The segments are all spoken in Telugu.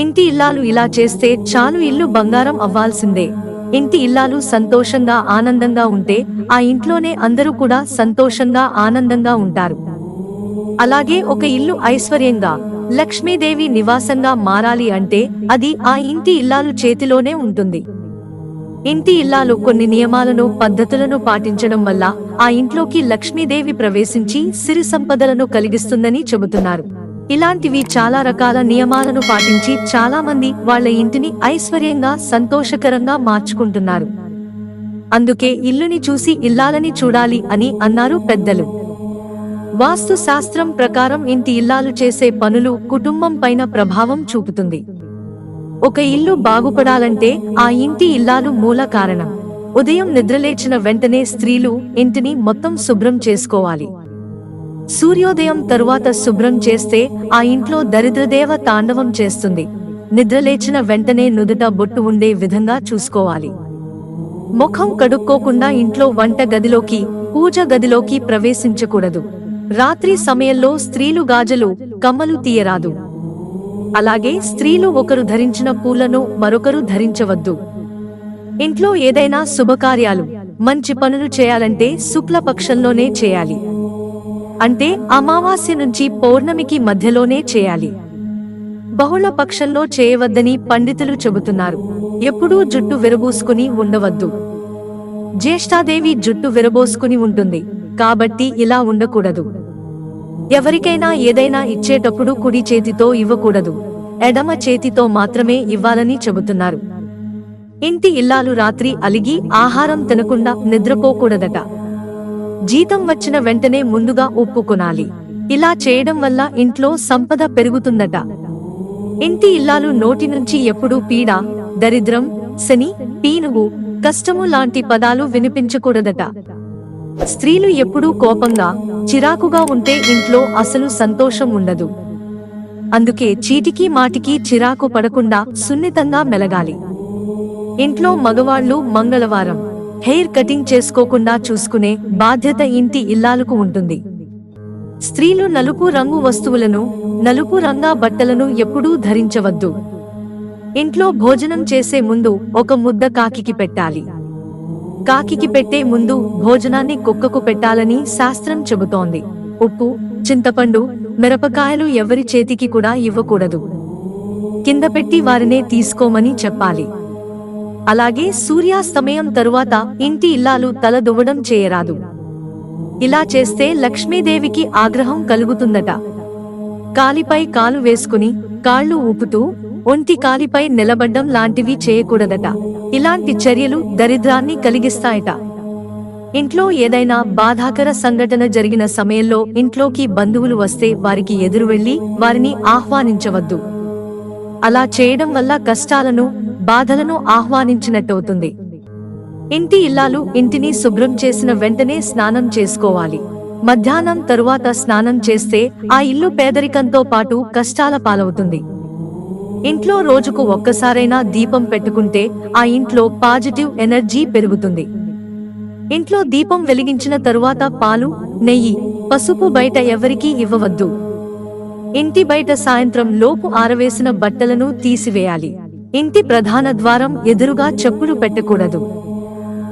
ఇంటి ఇల్లాలు ఇలా చేస్తే చాలు ఇల్లు బంగారం అవ్వాల్సిందే. ఇంటి ఇల్లాలు సంతోషంగా ఆనందంగా ఉంటే ఆ ఇంట్లోనే అందరూ కూడా సంతోషంగా ఆనందంగా ఉంటారు. అలాగే ఒక ఇల్లు ఐశ్వర్యంగా లక్ష్మీదేవి నివాసంగా మారాలి అంటే అది ఆ ఇంటి ఇల్లాలు చేతిలోనే ఉంటుంది. ఇంటి ఇల్లాలు కొన్ని నియమాలను పద్ధతులను పాటించడం వల్ల ఆ ఇంట్లోకి లక్ష్మీదేవి ప్రవేశించి సిరి సంపదలను కలిగిస్తుందని చెబుతున్నారు. ఇలాంటివి చాలా రకాల నియమాలను పాటించి చాలా మంది వాళ్ళ ఇంటిని ఐశ్వర్యంగా సంతోషకరంగా మార్చుకుంటున్నారు. అందుకే ఇల్లుని చూసి ఇల్లాలని చూడాలి అని అన్నారు పెద్దలు. వాస్తు శాస్త్రం ప్రకారం ఇంటి ఇల్లాలు చేసే పనులు కుటుంబం పైన ప్రభావం చూపుతుంది. ఒక ఇల్లు బాగుపడాలంటే ఆ ఇంటి ఇల్లాలు మూల కారణం. ఉదయం నిద్రలేచిన వెంటనే స్త్రీలు ఇంటిని మొత్తం శుభ్రం చేసుకోవాలి. సూర్యోదయం తరువాత శుభ్రం చేస్తే ఆ ఇంట్లో దరిద్రదేవ తాండవం చేస్తుంది. నిద్రలేచిన వెంటనే నుదుట బొట్టు ఉండే విధంగా చూసుకోవాలి. ముఖం కడుక్కోకుండా ఇంట్లో వంట గదిలోకి పూజ గదిలోకి ప్రవేశించకూడదు. రాత్రి సమయంలో స్త్రీలు గాజలు కమ్మలు తీయరాదు. అలాగే స్త్రీలు ఒకరు ధరించిన పూలను మరొకరు ధరించవద్దు. ఇంట్లో ఏదైనా శుభకార్యాలు మంచి పనులు చేయాలంటే శుక్లపక్షంలోనే చేయాలి. అంటే అమావాస్య నుంచి పౌర్ణమికి మధ్యలోనే చేయాలి. బహుళ పక్షంలో చేయవద్దని పండితులు చెబుతున్నారు. ఎప్పుడూ జుట్టు విరబోసుకుని ఉండవద్దు. జ్యేష్ఠాదేవి జుట్టు విరబోసుకుని ఉంటుంది. కాబట్టి ఇలా ఉండకూడదు. ఎవరికైనా ఏదైనా ఇచ్చేటప్పుడు కుడి చేతితో ఇవ్వకూడదు. ఎడమ చేతితో మాత్రమే ఇవ్వాలని చెబుతున్నారు. ఇంటి ఇల్లాలు రాత్రి అలిగి ఆహారం తినకుండా నిద్రపోకూడదట. జీతం వచ్చిన వెంటనే ముందుగా ఉప్పు కొనాలి. ఇలా చేయడం వల్ల ఇంట్లో సంపద పెరుగుతుందట. ఇంటి ఇల్లాలు నోటి నుంచి ఎప్పుడూ పీడ దరిద్రం శని పీనుగు కష్టము లాంటి పదాలు వినిపించకూడదట. స్త్రీలు ఎప్పుడూ కోపంగా చిరాకుగా ఉంటే ఇంట్లో అసలు సంతోషం ఉండదు. అందుకే చీటికి మాటికి చిరాకు పడకుండా సున్నితంగా మెలగాలి. ఇంట్లో మగవాళ్ళు మంగళవారం. హెయిర్ కటింగ్ చేసుకోకుండా చూసుకునే బాధ్యత ఇంటి ఇల్లాలకు ఉంటుంది. స్త్రీలు నలుపు రంగు వస్తువులను నలుపు రంగా బట్టలను ఎప్పుడూ ధరించవద్దు. ఇంట్లో భోజనం చేసే ముందు ఒక ముద్ద కాకికి పెట్టాలి. కాకికి పెట్టే ముందు భోజనాన్ని కుక్కకు పెట్టాలని శాస్త్రం చెబుతోంది. ఉప్పు చింతపండు మిరపకాయలు ఎవరి చేతికి కూడా ఇవ్వకూడదు. కింద పెట్టి వారినే తీసుకోమని చెప్పాలి. అలాగే సూర్యాస్తమయం తరువాత ఇంటి ఇల్లాలు తలదువ్వడం చేయరాదు. ఇలా చేస్తే లక్ష్మీదేవికి ఆగ్రహం కలుగుతుందట. కాలిపై కాలు వేసుకుని కాళ్ళు ఊపుతూ ఒంటి కాలిపై నిలబడ్డం లాంటివి చేయకూడదట. ఇలాంటి చర్యలు దరిద్రాన్ని కలిగిస్తాయట. ఇంట్లో ఏదైనా బాధాకర సంఘటన జరిగిన సమయంలో ఇంట్లోకి బంధువులు వస్తే వారికి ఎదురు వెళ్ళి వారిని ఆహ్వానించవద్దు. అలా చేయడం వల్ల కష్టాలను బాధలను ఆహ్వానించినట్టవుతుంది. ఇంటి ఇల్లాలు ఇంటిని శుభ్రం చేసిన వెంటనే స్నానం చేసుకోవాలి. మధ్యాహ్నం తరువాత స్నానం చేస్తే ఆ ఇల్లు పేదరికంతో పాటు కష్టాల పాలవుతుంది. ఇంట్లో రోజుకు ఒక్కసారైనా దీపం పెట్టుకుంటే ఆ ఇంట్లో పాజిటివ్ ఎనర్జీ పెరుగుతుంది. ఇంట్లో దీపం వెలిగించిన తరువాత పాలు నెయ్యి పసుపు బయట ఎవరికీ ఇవ్వవద్దు. ఇంటి బయట సాయంత్రం లోపు ఆరవేసిన బట్టలను తీసివేయాలి. ఇంటి ప్రధాన ద్వారం ఎదురుగా చెప్పులు పెట్టకూడదు.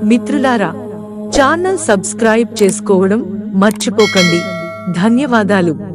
మిత్రులారా ఛానల్ సబ్స్క్రైబ్ చేసుకోవడం మర్చిపోకండి. ధన్యవాదాలు.